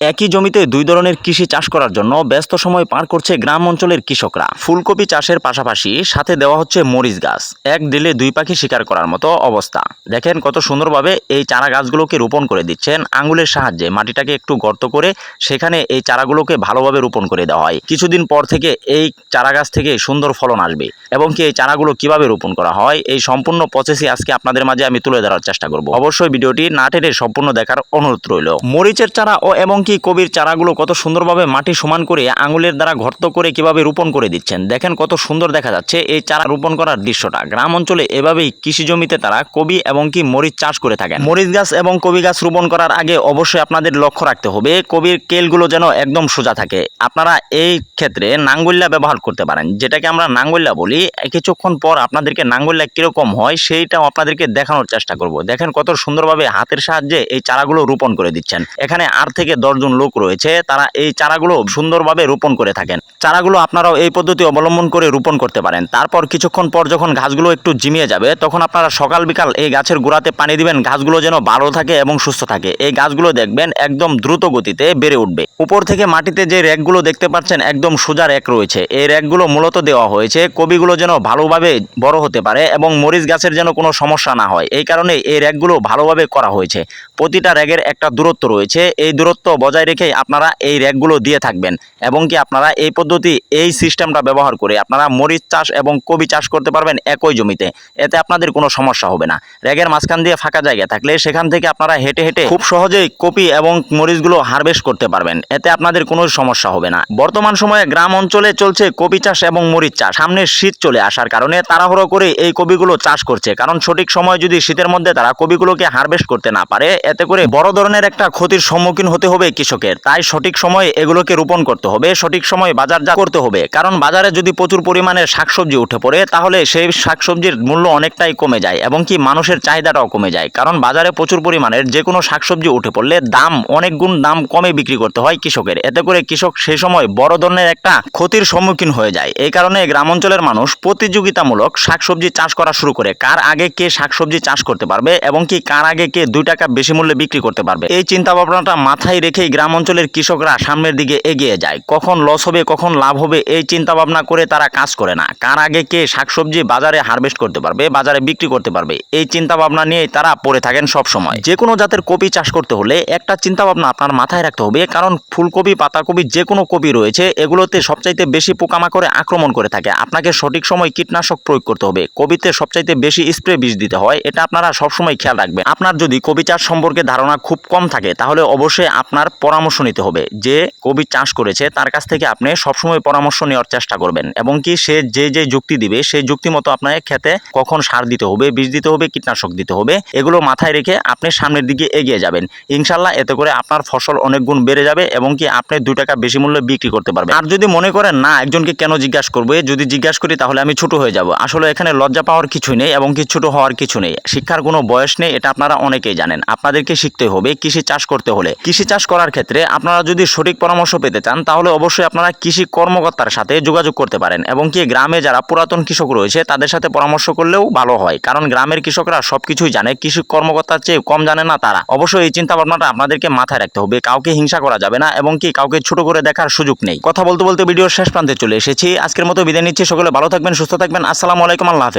একই জমিতে দুই ধরনের কৃষি চাষ করার জন্য ব্যস্ত সময় পার করছে গ্রাম অঞ্চলের কৃষকরা। ফুলকপি চাষের পাশাপাশি সাথে দেওয়া হচ্ছে মরিচ গাছ। এক দিলে দুই পাখি শিকার করার মতো অবস্থা। দেখেন কত সুন্দরভাবে এই চারা গাছগুলোকে রোপণ করে দিচ্ছেন। আঙ্গুলের সাহায্যে মাটিটাকে একটু গর্ত করে সেখানে এই চারাগুলোকে ভালোভাবে রোপণ করে দেওয়া হয়। কিছুদিন পর থেকে এই চারা গাছ থেকে সুন্দর ফলন আসবে এবং কি এই চারাগুলো কীভাবে রোপণ করা হয়, এই সম্পূর্ণ প্রসেসই আজকে আপনাদের মাঝে আমি তুলে ধরার চেষ্টা করব। অবশ্যই ভিডিওটি না সম্পূর্ণ দেখার অনুরোধ রইল। মরিচের চারা ও এবং কি কবির চারাগুলো কত সুন্দরভাবে মাটি সমান করে আঙুলের দ্বারা গর্ত করে কীভাবে রোপণ করে দিচ্ছেন? দেখেন কত সুন্দর দেখা যাচ্ছে এই চারা রোপণ করার দৃশ্যটা। গ্রাম অঞ্চলে এভাবেই কৃষি জমিতে তারা কবি এবং কি মরিচ চাষ করে থাকেন। মরিচ গাছ এবং কবি গাছ রোপণ করার আগে অবশ্যই আপনাদের লক্ষ্য রাখতে হবে, কবির কেলগুলো যেন একদম সোজা থাকে। আপনারা এই ক্ষেত্রে নাঙ্গল্যা ব্যবহার করতে পারেন। যেটাকে আমরা নাঙ্গল্যা বলি, কিছুক্ষণ পর আপনাদেরকে নাঙ্গল্যা কীরকম হয় সেইটাও আপনাদেরকে দেখানোর চেষ্টা করব। দেখেন কত সুন্দরভাবে হাতের সাহায্যে এই চারাগুলো রোপণ করে দিচ্ছেন। এখানে আট থেকে দশজন লোক রয়েছে, তারা এই চারাগুলো সুন্দরভাবে রোপণ করে থাকেন। চারাগুলো আপনারাও এই পদ্ধতি অবলম্বন করে রোপণ করতে পারেন। তারপর কিছুক্ষণ পর যখন ঘাসগুলো একটু জিমিয়ে যাবে, তখন আপনারা সকাল বিকাল এই গাছের গোড়াতে পানি দিবেন, ঘাসগুলো যেন ভালো থাকে এবং সুস্থ থাকে। এই গাছগুলো দেখবেন একদম দ্রুত গতিতে বেড়ে উঠবে। উপর থেকে মাটিতে যে র্যাকগুলো দেখতে পাচ্ছেন, একদম সোজা র্যাক রয়েছে। এই র্যাকগুলো মূলত দেওয়া হয়েছে কবিগুলো যেন ভালোভাবে বড় হতে পারে এবং মরিচ গাছের যেন কোনো সমস্যা না হয়। এই কারণে এই র্যাকগুলো ভালোভাবে করা হয়েছে। প্রতিটা র্যাকের একটা দূরত্ব রয়েছে। এই দূরত্ব বজায় রেখে আপনারা এই র্যাকগুলো দিয়ে থাকবেন এবং কি আপনারা এই পদ্ধতি, এই সিস্টেমটা ব্যবহার করে আপনারা মরিচ চাষ এবং কবি চাষ করতে পারবেন একই জমিতে। এতে আপনাদের কোনো সমস্যা হবে না। র্যাকের মাঝখান দিয়ে ফাঁকা জায়গা থাকলে সেখান থেকে আপনারা হেঁটে হেঁটে খুব সহজেই কপি এবং মরিচগুলো হারভেস্ট করতে পারবেন। এতে আপনাদের কোনো সমস্যা হবে না। বর্তমান সময়ে গ্রাম অঞ্চলে চলছে কপি চাষ এবং মরিচ চাষ। সামনে শীত চলে আসার কারণে তাড়াহুড়ো করে এই কবিগুলো চাষ করছে। কারণ সঠিক সময় যদি শীতের মধ্যে তারা কবিগুলোকে হারভেস্ট করতে না পারে, এতে করে বড় ধরনের একটা ক্ষতির সম্মুখীন হতে হবে কৃষকের। তাই সঠিক সময়ে এগুলোকে রোপণ করতে হবে, সঠিক সময়ে বাজারজাত করতে হবে। কারণ বাজারে যদি প্রচুর পরিমাণে শাকসবজি উঠে পড়ে, তাহলে সেই শাকসবজির মূল্য অনেকটাই কমে যায় এবং কি মানুষের চাহিদাটাও কমে যায়। কারণ বাজারে প্রচুর পরিমাণের যে কোনো শাকসবজি উঠে পড়লে দাম অনেক গুণ দাম কমে বিক্রি করতে হয় কৃষকের। এতে করে কৃষক সেই সময় বড় ধরনের একটা ক্ষতির সম্মুখীন হয়ে যায়। এই কারণে গ্রাম অঞ্চলের মানুষ প্রতিযোগিতামূলক শাকসবজি চাষ করা শুরু করে। কার আগে কে শাকসবজি চাষ করতে পারবে এবং কি কার আগে কে দুই টাকা বেশি মূল্যে বিক্রি করতে পারবে? এই চিন্তা ভাবনাটা মাথায় রেখেই গ্রাম অঞ্চলের কৃষকরা সামনের দিকে এগিয়ে যায়। কখন লস হবে, কখন লাভ হবে, এই চিন্তা ভাবনা করে তারা কাজ করে না। কার আগে কে শাকসবজি বাজারে হারভেস্ট করতে পারবে, বাজারে বিক্রি করতে পারবে, এই চিন্তা ভাবনা নিয়েই তারা পড়ে থাকেন সব সময় যে কোনো জাতের কপি চাষ করতে হলে একটা চিন্তা ভাবনা আপনার মাথায় রাখতে হবে, কারণ ফুলকপি, পাতাকপি যে কোনো কপি রয়েছে, এগুলোতে সবচাইতে বেশি পোকামাকড়ে আক্রমণ করে থাকে। আপনাকে সঠিক সময় কীটনাশক প্রয়োগ করতে হবে। কবিতে সবচাইতে বেশি স্প্রে বীজ দিতে হয়, এটা আপনারা সবসময় খেয়াল রাখবেন। আপনার যদি কবি চাষ সম্পর্কে ধারণা খুব কম থাকে, তাহলে অবশ্যই আপনার পরামর্শ নিতে হবে। যে কবি চাষ করেছে, তার কাছ থেকে আপনি সবসময় পরামর্শ নেওয়ার চেষ্টা করবেন এবং কি সে যে যে যুক্তি দিবে সেই যুক্তি মতো আপনার খেতে কখন সার দিতে হবে বীজ দিতে হবে, কীটনাশক দিতে হবে, এগুলো মাথায় রেখে আপনি সামনের দিকে এগিয়ে যাবেন। ইনশাল্লাহ এতে করে আপনার ফসল অনেক গুণ বেড়ে যাবে এবং কি আপনি দু টাকা বেশি মূল্যে বিক্রি করতে পারবেন। আর যদি মনে করেন, না, একজনকে কেন জিজ্ঞাসা করব? যদি জিজ্ঞাসা করি, তাহলে আমি ছোট হয়ে যাব। আসলে এখানে লজ্জা পাওয়ার কিছুই নেই এবং কি ছোট হওয়ার কিছু নেই। শিক্ষার কোনো বয়স নেই, এটা আপনারা অনেকেই জানেন। আপনাদেরকে শিখতে হবে কৃষি চাষ করতে হলে। কৃষি চাষ করার ক্ষেত্রে আপনারা যদি সঠিক পরামর্শ পেতে চান, তাহলে অবশ্যই আপনারা কৃষি কর্মকর্তার সাথে যোগাযোগ করতে পারেন এবং কি গ্রামে যারা পুরাতন কৃষক রয়েছে, তাদের সাথে পরামর্শ করলেও ভালো হয়। কারণ গ্রামের কৃষকরা সবকিছুই জানে, কৃষি কর্মকর্তার চেয়ে কম জানে না তারা। অবশ্যই এই চিন্তা ভাবনাটা আপনাদেরকে মাথায় রাখতে হবে। কাউকে হিংসা করা যাবে না এবং কি কাউকে ছোট করে দেখার সুযোগ নেই। কথা বলতে বলতে ভিডিওর শেষ প্রান্তে চলে এসেছি। আজকের মতো বিদায় নিচ্ছি। সকলে ভালো থাকবেন, সুস্থ থাকবেন। আসসালামু আলাইকুম। আল্লাহ হাফেজ।